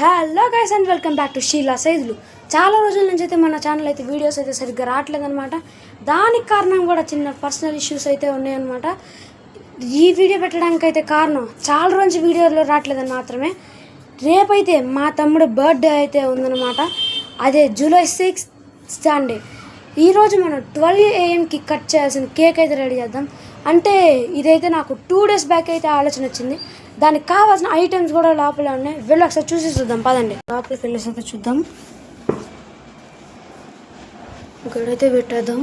Hello guys and welcome back to Sheela సైజులు చాలా రోజుల నుంచి అయితే మన ఛానల్ అయితే వీడియోస్ అయితే సరిగ్గా రావట్లేదన్నమాట. దానికి కారణం కూడా చిన్న పర్సనల్ ఇష్యూస్ అయితే ఉన్నాయన్నమాట. ఈ వీడియో పెట్టడానికి అయితే కారణం చాలా రోజు వీడియోలో రావట్లేదని మాత్రమే. రేపైతే మా తమ్ముడు బర్త్డే అయితే ఉందన్నమాట. అదే జూలై సిక్స్ సండే ఈరోజు మనం ట్వెల్వ్ ఏఎంకి కట్ చేయాల్సిన కేక్ అయితే రెడీ చేద్దాం. అంటే ఇదైతే నాకు టూ డేస్ బ్యాక్ అయితే ఆలోచన వచ్చింది. దానికి కావాల్సిన ఐటమ్స్ కూడా లోపల ఉన్నాయి. వెళ్ళి ఒకసారి చూసి చూద్దాం. పదండి. లోపలికి వెళ్ళేసి అయితే చూద్దాం. ఇక్కడైతే పెట్టేద్దాం.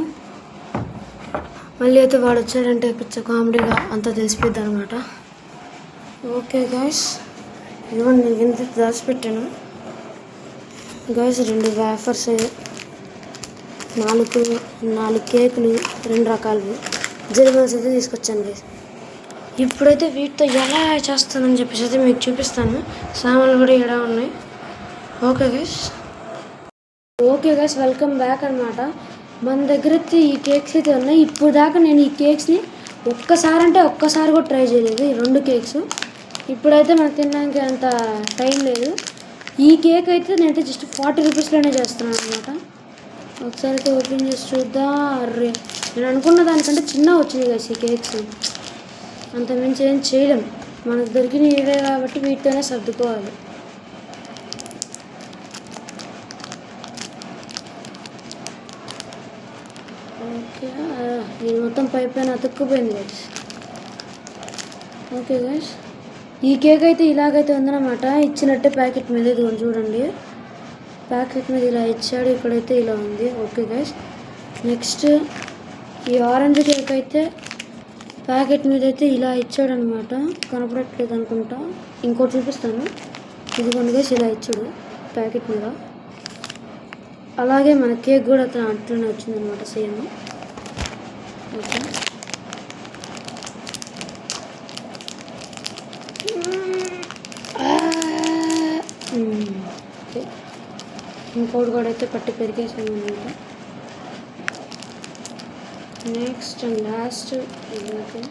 మళ్ళీ అయితే వాడు వచ్చాడంటే పిచ్చ కామెడీగా అంతా తెలిసిపోద్ది అనమాట ఓకే గాయస్ ఇదిగోండి నేను ఇంత దాచిపెట్టాను. గాయస్ రెండు వేఫర్స్ నాలుగు నాలుగు కేకులు రెండు రకాలు జరిమాన్స్ అయితే తీసుకొచ్చాను గైస్ ఇప్పుడైతే వీటితో ఎలా చేస్తానని చెప్పేసి అయితే మీకు చూపిస్తాను. సామాన్లు కూడా ఇలా ఉన్నాయి. Okay guys okay guys welcome back అనమాట మన దగ్గర అయితే ఈ కేక్స్ అయితే ఉన్నాయి. ఇప్పుడు దాకా నేను ఈ కేక్స్ని ఒక్కసారి అంటే ఒక్కసారి కూడా ట్రై చేయలేదు. ఈ రెండు కేక్స్ ఇప్పుడైతే మనం తినడానికి అంత టైం లేదు. ఈ కేక్ అయితే నేనైతే జస్ట్ ఫార్టీ రూపీస్లోనే చేస్తున్నాను అనమాట ఒకసారి అయితే ఓపెన్ చేసి చూద్దా? అర్రే. నేను అనుకున్న దానికంటే చిన్న వచ్చినాయి కదా ఈ కేక్స్ అంత మించి ఏం చేయలేం. మనకు దొరికిన ఇవే కాబట్టి వీటితోనే సర్దుకోవాలి. ఓకే ఇది మొత్తం పై పైన అతుక్కుపోయింది గైస్ ఓకే గైస్ ఈ కేక్ అయితే ఇలాగైతే ఉందన్నమాట. ఇచ్చినట్టే ప్యాకెట్ మీద ఇది చూడండి. ప్యాకెట్ మీద ఇలా ఇచ్చాడు. ఇక్కడైతే ఇలా ఉంది. ఓకే గైస్ నెక్స్ట్ ఈ ఆరెంజ్ కేక్ అయితే ప్యాకెట్ మీద అయితే ఇలా ఇచ్చాడు అనమాట కనపడట్లేదు అనుకుంటా. ఇంకోటి చూపిస్తాను. ఇదిగోండి గైస్ ఇలా ఇచ్చాడు ప్యాకెట్ మీద. అలాగే మన కేక్ కూడా అతను అట్లనే వచ్చిందనమాట సేమ్ ఓకే ఇంకోటి కూడా అయితే పట్టి పెరిగేసాను అనమాట next and last okay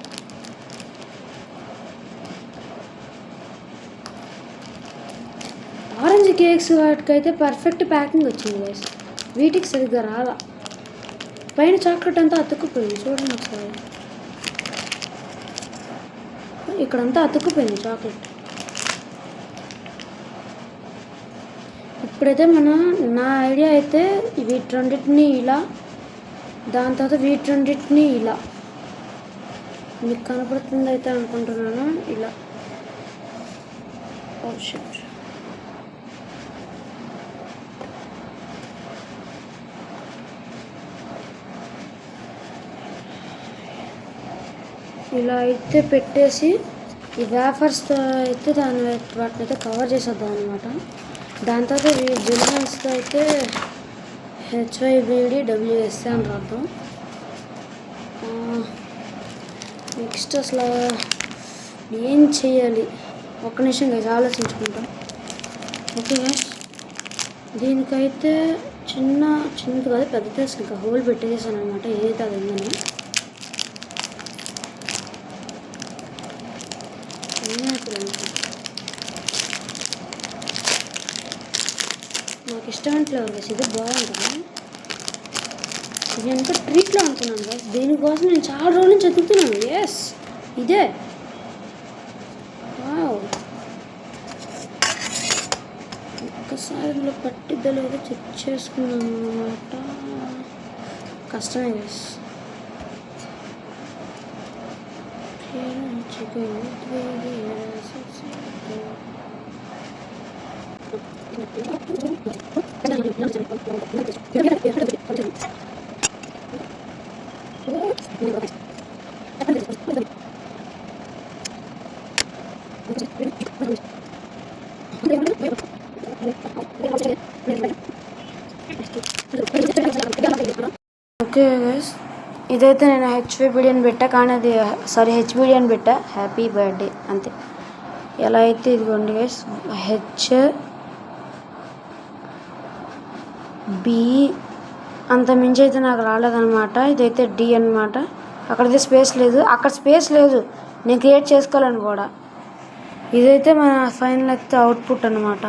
orange cakes వాటికైతే పర్ఫెక్ట్ ప్యాకింగ్ వచ్చింది గైస్ వీటికి సరిగ్గా రాలా. పైన చాక్లెట్ అంతా అతుక్కుపోయింది. చూడండి ఒకసారి. ఇక్కడంతా అతుక్కుపోయింది చాక్లెట్ ఇప్పుడైతే మనం నా ఐడియా అయితే వీటి రెండింటిని ఇలా దాని తర్వాత వీటి రెండింటిని ఇలా. మీకు కనపడుతుంది అయితే అనుకుంటున్నాను ఇలా. Oh shit. ఇలా అయితే పెట్టేసి ఈ వేఫర్స్తో అయితే దాని వాటిని అయితే కవర్ చేసేద్దాం అనమాట దాని తర్వాత ఈ అయితే హెచ్వైబిడి డబ్ల్యూఎస్ఏ అని రాద్దాం. నెక్స్ట్ అసలు ఏం చేయాలి ఒక్క నిమిషం గైస్ ఆలోచించుకుంటాం. ఓకే గైస్ దీనికైతే చిన్న చిన్నది కాదు పెద్ద అసలు ఇంకా హోల్ పెట్టేసాను అనమాట ఏదైతే అది ఉందని. నాకు ఇష్టమైన ఫ్లేవర్ వేసి ఇది బాగుంటుంది ఇది ఎంత ట్రీట్లో అనుకున్నాను కదా దీనికోసం నేను చాలా రోజుల నుంచి ఎదుగుతున్నాను ఎస్ ఇదే వావ్ ఒక్కసారి ఇందులో పట్టిద్దలు ఏదో చెక్ చేసుకున్నాను అనమాట కష్టమే గైస్ ఓకే గైస్ ఇదైతే నేను హెచ్పి బిడియన్ పెట్టా కానీ అది సారీ హెచ్ బిడియన్ పెట్టా. హ్యాపీ బర్త్డే అంతే. ఎలా అయితే ఇదిగోండి గైస్ హెచ్ బి అంత మించి అయితే నాకు రాలేదనమాట ఇదైతే డి అనమాట అక్కడైతే స్పేస్ లేదు. అక్కడ స్పేస్ లేదు. నేను క్రియేట్ చేసుకోవాలని కూడా. ఇదైతే మన ఫైనల్ అయితే అవుట్పుట్ అనమాట